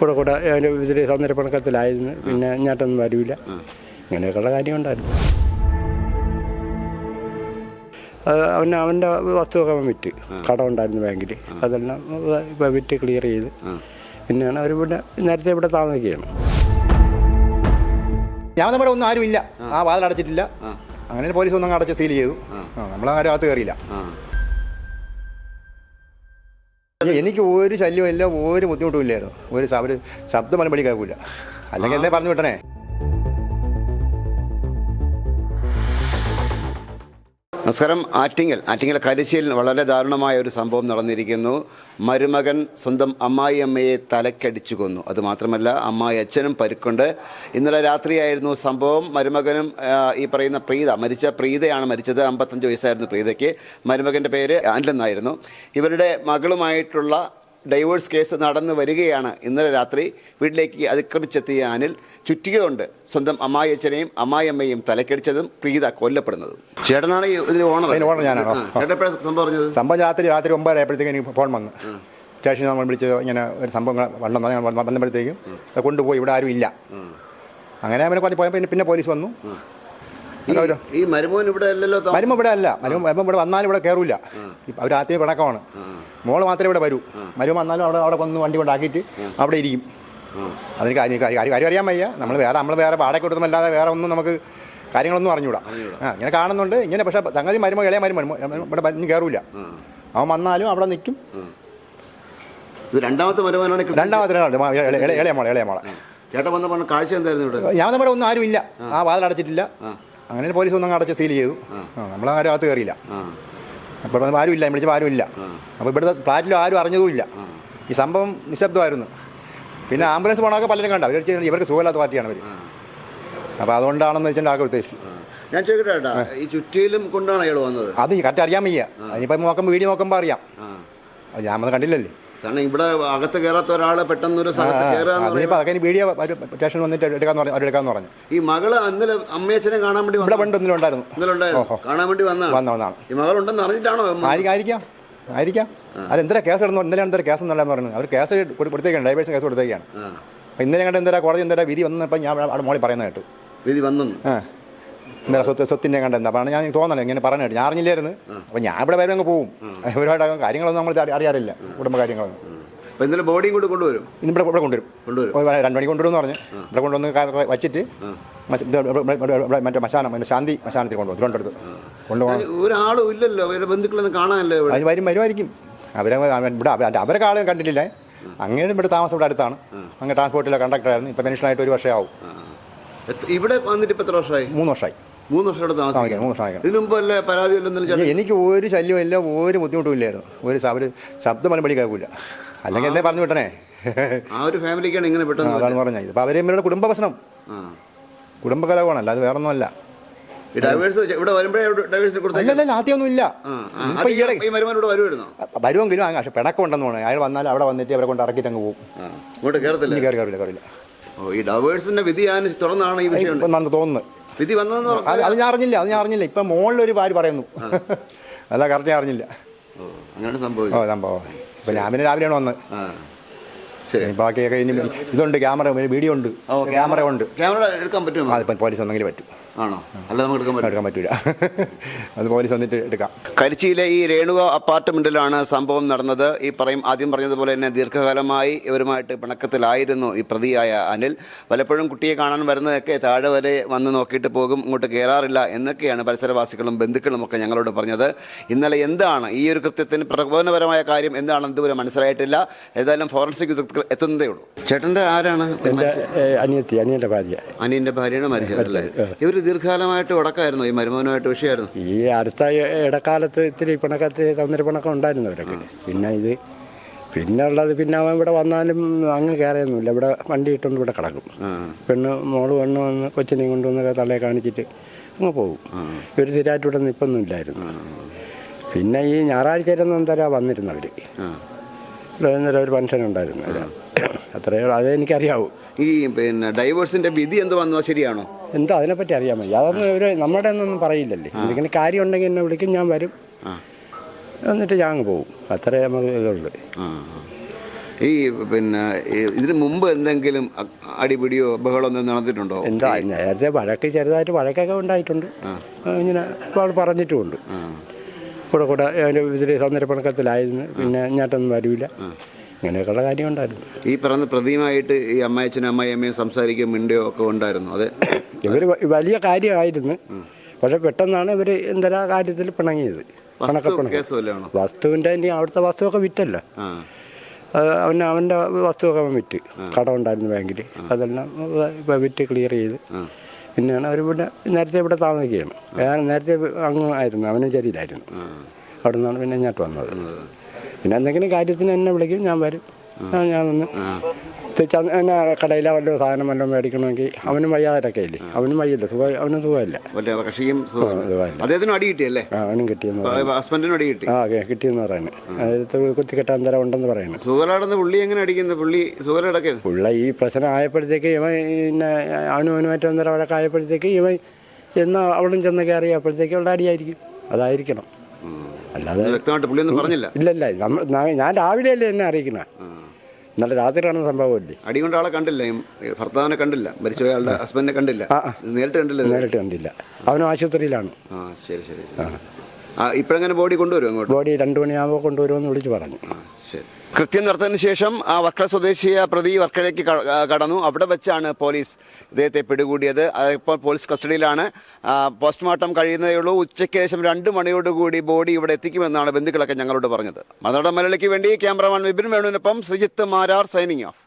കൂടെ കൂടെ അതിന്റെ ഇതിൽ സന്ദർഭണക്കത്തിലായിരുന്നു പിന്നെ ഞാട്ടൊന്നും വരില്ല ഇങ്ങനെയൊക്കെയുള്ള കാര്യമുണ്ടായിരുന്നു. അത് അവന് അവന്റെ വസ്തുവൊക്കെ അവൻ വിറ്റ്. കട ഉണ്ടായിരുന്നു ബാങ്കിൽ അതെല്ലാം ഇപ്പോൾ വിറ്റ് ക്ലിയർ ചെയ്ത്. പിന്നെയാണ് അവർ ഇവിടെ നേരത്തെ ഇവിടെ താമസിക്കുകയാണ്. ഞാൻ നമ്മുടെ ഒന്നും ആരും ഇല്ല ആ വാതിൽ അടച്ചിട്ടില്ല അങ്ങനെ പോലീസ് ഒന്നും അടച്ച് സീൽ ചെയ്തു. നമ്മളാരും അകത്ത് കയറിയില്ല. എനിക്ക് ഒരു ശല്യമില്ല ഒരു ബുദ്ധിമുട്ടും ഇല്ലായിരുന്നു. ഒരു ശബ്ദം മലമ്പടി കേൾക്കില്ല അല്ലെങ്കിൽ എന്തേ പറഞ്ഞു വിട്ടണേ? നമസ്കാരം. ആറ്റിങ്ങൽ. ആറ്റിങ്ങൽ കരിശയിൽ വളരെ ദാരുണമായ ഒരു സംഭവം നടന്നിരിക്കുന്നു. മരുമകൻ സ്വന്തം അമ്മായി അമ്മയെ തലക്കടിച്ചു കൊന്നു. അതുമാത്രമല്ല അമ്മായി അച്ഛനും പരുക്കുണ്ട്. ഇന്നലെ രാത്രിയായിരുന്നു സംഭവം. മരുമകനും ഈ പറയുന്ന പ്രീത മരിച്ച പ്രീതയാണ് മരിച്ചത്. അമ്പത്തഞ്ച് വയസ്സായിരുന്നു പ്രീതയ്ക്ക്. മരുമകന്റെ പേര് ആൻഡെന്നായിരുന്നു ഇവരുടെ മകളുമായിട്ടുള്ള ഡൈവേഴ്സ് കേസ് നടന്നു വരികയാണ്. ഇന്നലെ രാത്രി വീട്ടിലേക്ക് അതിക്രമിച്ചെത്തിയ അനിൽ ചുറ്റികകൊണ്ട് സ്വന്തം അമ്മായി അച്ഛനെയും അമ്മായിയമ്മയും തലക്കടിച്ചതും പ്രീത കൊല്ലപ്പെടുന്നതും. ചേട്ടനാണ് ഇതിൽ ഓണർ ഓണർ ഞാനാണ്. സംഭവം പറഞ്ഞത്? സംഭവം രാത്രി രാത്രി ഒമ്പതായപ്പോഴത്തേക്കും എനിക്ക് ഫോൺ വന്നു. സ്റ്റേഷനിൽ നമ്മൾ വിളിച്ചത് ഇങ്ങനെ ഒരു സംഭവം വണ്ണം ഞാൻ വന്നപ്പോഴത്തേക്കും കൊണ്ടുപോയി ഇവിടെ ആരും ഇല്ല. അങ്ങനെ അവനെ പറഞ്ഞ് പോയപ്പോൾ പിന്നെ- പിന്നെ പോലീസ് വന്നു. ഈ- മരുമോൻ ഇവിടെ അല്ലല്ലോ. മരുമ ഇവിടെ അല്ല. മരുമ മരുമ ഇവിടെ വന്നാലും ഇവിടെ കയറൂല അവർ ആദ്യമേ പിണക്കമാണ്. മോൾ മാത്രമേ ഇവിടെ വരൂ. മരുമ വന്നാലും അവിടെ അവിടെ വന്ന് വണ്ടി കൊണ്ടാക്കിയിട്ട് അവിടെ ഇരിക്കും. അതിന് കാര്യം കാര്യം അറിയാൻ വയ്യ. നമ്മൾ വേറെ നമ്മൾ വേറെ വാടക കൊടുത്തുമല്ലാതെ വേറെ ഒന്നും നമുക്ക് കാര്യങ്ങളൊന്നും അറിഞ്ഞൂടാ. ആ ഇങ്ങനെ കാണുന്നുണ്ട്. ഇങ്ങനെ പക്ഷേ സംഗതി മരുമോ ഇളയ മരുമ ഇവിടെ ഇനി കയറൂല അവൻ വന്നാലും അവിടെ നിൽക്കും. രണ്ടാമത്തെ മരുമോനാണ് രണ്ടാമത്തെ ഇളയ- മോളെ ഇളയ മോളെ. ചേട്ടൻ വന്നപ്പോൾ കാഴ്ച എന്തായിരുന്നു ഇവിടെ? ഞാൻ നമ്മുടെ ഒന്നും ആരും ഇല്ല ആ വാതിൽ അടച്ചിട്ടില്ല അങ്ങനെ പോലീസ് ഒന്നും അടച്ച് സീൽ ചെയ്തു. നമ്മൾ ആരും അകത്ത് കയറിയില്ല. അപ്പോൾ ആരും ഇല്ല വിളിച്ചപ്പോൾ ആരും ഇല്ല. അപ്പോൾ ഇവിടുത്തെ ഫ്ലാറ്റിലും ആരും അറിഞ്ഞതുമില്ല ഈ സംഭവം നിശബ്ദമായിരുന്നു. പിന്നെ ആംബുലൻസ് പോകണമൊക്കെ പലരും കണ്ട. അവർ ഇവർക്ക് സുഖമില്ലാത്ത പാർട്ടിയാണ് അവർ അപ്പോൾ അതുകൊണ്ടാണെന്ന് വെച്ചാൽ ആകെ ഉദ്ദേശിച്ചു. ഞാൻ ചോദിക്കട്ടെ ഈ ചുറ്റിയിലും കൊണ്ടാണ് അയാൾ വന്നത്? അത് കറക്റ്റ് അറിയാൻ വയ്യ. അതിനിപ്പോൾ നോക്കുമ്പോൾ വീഡിയോ നോക്കുമ്പോൾ അറിയാം. അത് ഞാൻ കണ്ടില്ലല്ലേ. കാരണം ഇവിടെ അകത്ത് കയറാത്ത ഒരാളെ പെട്ടെന്ന് ഒരു സ്ഥലത്ത് പറയുമ്പോൾ വീഡിയോ വന്നിട്ട് എടുക്കാന്ന് പറഞ്ഞു അവരെടുക്കാന്ന് പറഞ്ഞു. ഈ മകൾ അന്നലെ അമ്മയച്ഛനെ കാണാൻ വേണ്ടി ഇവിടെ വന്നു പണ്ട് ഒന്നിലും ഉണ്ടായിരുന്നു. ഇന്നലെ ഉണ്ടായിരുന്നു. കാണാൻ വേണ്ടി വന്നാണ് വന്ന വന്നാണ് ഈ മകളുണ്ടെന്ന് അറിഞ്ഞിട്ടാണോ? ആയിരിക്കാം ആയിരിക്കാം. അത് എന്തിനാ കേസ് ഇടുന്നു ഇന്നലെ എന്തൊരു കേസ് എന്നുള്ളതെന്ന് പറഞ്ഞു അവർ കേസ് കൊടു- കൊടുത്തേക്കാണ്. Divorce case കൊടുത്തേക്കാണ്. ആ. അപ്പോൾ ഇന്നലെ കണ്ട് എന്തരാ കോടതി എന്തരാ വിധി വന്നപ്പോൾ ഞാൻ അവിടെ മോളി പറയുന്നത് കേട്ടു. വിധി വന്നു. ആ. എന്താ സ്വത്ത് സ്വത്തിന്റെ കണ്ടെന്ന് അപ്പോൾ ഞാൻ തോന്നല്ലോ ഇങ്ങനെ പറഞ്ഞു കേട്ടു. ഞാൻ അറിഞ്ഞില്ലായിരുന്നു. അപ്പോൾ ഞാൻ ഇവിടെ വരെ അങ്ങ് പോവും. ഒരുപാട് കാര്യങ്ങളൊന്നും നമ്മൾ അറി- അറിയാറില്ല. കുടുംബ കാര്യങ്ങളൊന്നും. അപ്പോൾ ഇന്നലെ ബോഡിയും കൂടി കൊണ്ടുവരും? ഇന്ന് ഇവിടെ ഇവിടെ കൊണ്ടുവരും. കൊണ്ടുവരും. രണ്ട് മണിക്ക് കൊണ്ടുവരുമെന്ന് പറഞ്ഞ്. ഇവിടെ കൊണ്ടുവന്ന് വച്ചിട്ട് മറ്റേ മശാനം മറ്റേ ശാന്തി മശാനത്തിൽ കൊണ്ടുവന്നു തിരുവനന്തപുരത്ത്. കൊണ്ടുപോകണം. ഒരാളും ഇല്ലല്ലോ. ബന്ധുക്കളൊന്നും കാണാനല്ലോ വരും വരുമായിരിക്കും അവരെ ഇവിടെ അവ- അവരെ ആളും കണ്ടിട്ടില്ല? അങ്ങനെ ഇവിടെ താമസം ഇവിടെ അടുത്താണ്. അങ്ങനെ ട്രാൻസ്പോർട്ടിലെ കണ്ടക്ടറായിരുന്നു ഇപ്പം പെൻഷനായിട്ട് ഒരു വർഷമാവും. ഇവിടെ വന്നിട്ട് ഇപ്പൊ എത്ര വർഷമായി? മൂന്ന് വർഷമായി. മൂന്ന് വർഷം ഇവിടെ താമസിക്കാം മൂന്ന് വർഷം ഇതിനു മുമ്പ് അല്ലേ പരാതി വല്ലതും എനിക്ക് ഒരു ശല്യമില്ല ഒരു ബുദ്ധിമുട്ടും ഇല്ലായിരുന്നു ഒരു അവർ ഒരു ശബ്ദം മലമ്പടി കേൾക്കില്ല അല്ലെങ്കിൽ എന്തേ പറഞ്ഞു വിട്ടണേ. ആ ഒരു ഫാമിലിക്കാണ് ഇങ്ങനെ പെട്ടെന്ന് അതാണ് പറഞ്ഞത്. ഇപ്പം അവരെ ഇവരുടെ കുടുംബ പ്രശ്നം. കുടുംബ കലഹമാണ് അല്ലാതെ വേറെ ഒന്നുമല്ല വരുമെങ്കിലും പക്ഷെ പിണക്കം ഉണ്ടെന്ന് തോന്നുന്നു അയാൾ വന്നാൽ അവിടെ വന്നിട്ട് അവരെ കൊണ്ട് ഇറക്കിയിട്ട് അങ്ങ് പോകും ഇങ്ങോട്ട് കയറത്തില്ല ഇനി കയറി കയറില്ല കയറില്ല ഓ ഈ ഡൈവേഴ്സിന്റെ വിധിയാണ് തുടർന്നാണ് ഈ വിഷയം തോന്നുന്നത്. വിധി വന്നതെന്ന് അത് പറഞ്ഞു അത് ഞാൻ അറിഞ്ഞില്ല അത് ഞാൻ അറിഞ്ഞില്ല. ഇപ്പം ഒരു ഭാര്യ പറയുന്നു. അല്ല കറക്റ്റ് ഞാൻ അറിഞ്ഞില്ല. അങ്ങനെ ഓ സംഭവം. ഇപ്പം ഞാൻ പിന്നെ രാവിലെയാണ് വന്ന് ശരി. ബാക്കിയൊക്കെ ഇനി ഇതുണ്ട് ക്യാമറ വീഡിയോ ഉണ്ട്. ക്യാമറ ഉണ്ട്. ക്യാമറ എടുക്കാൻ പറ്റുമോ? അതിപ്പം പോലീസ് വന്നെങ്കിൽ പറ്റും. ആണോ? അല്ല നമുക്ക് എടുക്കാൻ പറ്റും എടുക്കാൻ പറ്റൂല. അത് പോലീസ് വന്നിട്ട് എടുക്കാം. കരിച്ചിയിലെ ഈ രേണുക അപ്പാർട്ട്മെന്റിലാണ് സംഭവം നടന്നത്. ഈ പറയും ആദ്യം പറഞ്ഞതുപോലെ തന്നെ ദീർഘകാലമായി ഇവരുമായിട്ട് പിണക്കത്തിലായിരുന്നു ഈ പ്രതിയായ അനിൽ. പലപ്പോഴും കുട്ടിയെ കാണാൻ വരുന്നതൊക്കെ താഴെ വരെ വന്ന് നോക്കിയിട്ട് പോകും ഇങ്ങോട്ട് കയറാറില്ല എന്നൊക്കെയാണ് പരിസരവാസികളും ബന്ധുക്കളും ഒക്കെ ഞങ്ങളോട് പറഞ്ഞത്. ഇന്നലെ എന്താണ് ഈ ഒരു കൃത്യത്തിന് പ്രകോപനപരമായ കാര്യം? എന്താണെന്ന് ഇതുവരെ മനസ്സിലായിട്ടില്ല. ഏതായാലും ഫോറൻസിക് വിദഗ്ധർ എത്തുന്നതേ ഉള്ളൂ. ചേട്ടന്റെ ആരാണ്? അനിയത്തി അനിയന്റെ ഭാര്യ. അനിയന്റെ ഭാര്യയാണ് മരിച്ചത് അല്ലേ ഇവർ ദീർഘകാലമായിട്ട് ഉടക്കായിരുന്നു ഈ മരുമോനുമായിട്ട് വിഷയമായിരുന്നു. ഈ അടുത്ത ഇടക്കാലത്ത് ഇത്തിരി പിണക്കത്തിൽ പിണക്കം ഉണ്ടായിരുന്നു അവരൊക്കെ. പിന്നെ ഇത് പിന്നെ ഉള്ളത് പിന്നെ അവൻ ഇവിടെ വന്നാലും അങ്ങ് കയറിയൊന്നുമില്ല. ഇവിടെ വണ്ടി ഇട്ടുകൊണ്ട് ഇവിടെ കിടക്കും. പെണ്ണ് മോൾ പെണ്ണ് വന്ന് കൊച്ചിനെയും കൊണ്ടുവന്ന് തള്ളയെ കാണിച്ചിട്ട് അങ്ങ് പോകും. ഇവർ സ്ഥിരമായിട്ട് ഇവിടെ നിൽപ്പൊന്നും ഇല്ലായിരുന്നു. പിന്നെ ഈ ഞായറാഴ്ച എന്തായാലും വന്നിരുന്നു അവർ ഇവിടെ ഒരു പെൻഷൻ ഉണ്ടായിരുന്നു. അതിന്. അത്രയേ ഉള്ളൂ. അതേ എനിക്കറിയാവൂ. ഈ പിന്നെ ഡൈവേഴ്സിന്റെ വിധി എന്ത് വന്നാൽ ശരിയാണോ? എന്താ അതിനെപ്പറ്റി അറിയാൻ വയ്യ. അതൊന്നും ഇവർ നമ്മുടെ ഒന്നും പറയില്ലല്ലേ. എന്തെങ്കിലും കാര്യം ഉണ്ടെങ്കിൽ എന്നെ വിളിക്കും ഞാൻ വരും. എന്നിട്ട് ഞാൻ അങ്ങ് പോകും. അത്രേ നമുക്ക് ഇതുള്ളത് ഈ പിന്നെ ഇതിനു മുമ്പ് എന്തെങ്കിലും അടിപിടിയോ ബഹളോ ഒന്നും നടന്നിട്ടുണ്ടോ? എന്താ നേരത്തെ വഴക്ക് ചെറുതായിട്ട് വഴക്കൊക്കെ ഉണ്ടായിട്ടുണ്ട്. ഇങ്ങനെ അവൾ പറഞ്ഞിട്ടുമുണ്ട്. കൂടെ കൂടെ ഇതിൽ സന്ദർഭണക്കത്തിലായിരുന്നു പിന്നെ ഞാട്ടൊന്നും വരില്ല ഇങ്ങനെയൊക്കെയുള്ള കാര്യം ഉണ്ടായിരുന്നു. ഈ പറഞ്ഞ പ്രതിയുമായിട്ട് ഈ അമ്മയച്ഛനും അമ്മായിയമ്മയും സംസാരിക്കുകയും മിണ്ടുകയോ ഒക്കെ ഉണ്ടായിരുന്നു? അതെ. ഇവർ വലിയ കാര്യമായിരുന്നു. പക്ഷെ പെട്ടെന്നാണ് ഇവർ എന്തരാ കാര്യത്തിൽ പിണങ്ങിയത്. പണക്കപ്പിണങ്ങി വസ്തുവിന്റെ ഇനി അവിടുത്തെ വസ്തുവൊക്കെ വിറ്റല്ലോ. അവൻ അവന്റെ വസ്തുവൊക്കെ അവൻ വിറ്റ്. കടം ഉണ്ടായിരുന്നു ബാങ്കിൽ അതെല്ലാം ഇപ്പൊ വിറ്റ് ക്ലിയർ ചെയ്ത്. പിന്നെയാണ് അവർ ഇവിടെ നേരത്തെ ഇവിടെ താമസിക്കുകയാണ്. ഞാൻ നേരത്തെ അങ്ങ് ആയിരുന്നു. അവനും ചെറിയിലായിരുന്നു അവിടെ നിന്നാണ് പിന്നെ ഇങ്ങോട്ട് വന്നത്. പിന്നെ എന്തെങ്കിലും കാര്യത്തിന് എന്നെ വിളിക്കും. ഞാൻ വരും. ഞാൻ വന്ന് ചന്ത- എന്നാ കടയിലെ വല്ല സാധനം വല്ലതും മേടിക്കണമെങ്കിൽ അവനും വയ്യാതൊക്കെ ഇല്ലേ? അവനും വയ്യല്ല. സുഖം അവനും സുഖമില്ല. അദ്ദേഹത്തിനും അടി കിട്ടിയല്ലേ? ആ അവനും കിട്ടിയെന്ന് പറയുന്നു. ഹസ്ബൻഡിനും അടി കിട്ടി. ആ ഓക്കെ കിട്ടിയെന്ന് പറയുന്നത് അതായത് കുത്തിക്കെട്ടാൻ തരം ഉണ്ടെന്ന് പറയുന്നത് സുഖലാടുന്ന പുള്ളി എങ്ങനെ അടിക്കുന്നത് പുള്ളി ഉള്ള ഈ പ്രശ്നം ആയപ്പോഴത്തേക്ക് ഇവൻ പിന്നെ അവനും അവനും മറ്റോ തരം അവിടെ ആയപ്പോഴത്തേക്ക് ഇവൻ ചെന്ന് അവളും ചെന്ന് കയറി അപ്പോഴത്തേക്ക് അവളുടെ അടിയായിരിക്കും. അതായിരിക്കണം. അല്ലാതെ വ്യക്തമായിട്ട് പുള്ളി ഒന്നും പറഞ്ഞില്ല. നമ്മൾ ഞാൻ- ഞാൻ രാവിലെയല്ലേ എന്നെ അറിയിക്കണേ? ഇന്നലെ രാത്രി കാണുന്ന സംഭവമല്ലേ? അടി കൊണ്ട ആളെ കണ്ടില്ല. ഭർത്താവിനെ കണ്ടില്ല. മരിച്ചുപോയ ആളുടെ ഹസ്ബൻഡിനെ കണ്ടില്ല. നേരിട്ട് കണ്ടില്ല? നേരിട്ട് കണ്ടില്ല. അവനും ആശുപത്രിയിലാണ്. ആ ശരി ശരി ഇപ്പോഴെങ്ങനെ ബോഡി കൊണ്ടുവരും ബോഡി രണ്ടു മണിയാകുമ്പോൾ കൊണ്ടുവരുമെന്ന് വിളിച്ച് പറഞ്ഞു. കൃത്യം നടത്തതിന് ശേഷം ആ വർക്കല സ്വദേശിയ പ്രതി വർക്കലയ്ക്ക് കടന്നു. അവിടെ വെച്ചാണ് പോലീസ് ഇദ്ദേഹത്തെ പിടികൂടിയത്. അതിപ്പോൾ പോലീസ് കസ്റ്റഡിയിലാണ്. പോസ്റ്റ്മോർട്ടം കഴിയുന്നതേ ഉള്ളൂ. ഉച്ചയ്ക്ക് ശേഷം രണ്ട് മണിയോടുകൂടി ബോഡി ഇവിടെ എത്തിക്കുമെന്നാണ് ബന്ധുക്കളൊക്കെ ഞങ്ങളോട് പറഞ്ഞത്. മലനാട് മലയാളിക്ക് വേണ്ടി ക്യാമറമാൻ വിപിൻ വേണുവിനൊപ്പം ശ്രീജിത്ത് മാരാർ സൈനിങ് ഓഫ്.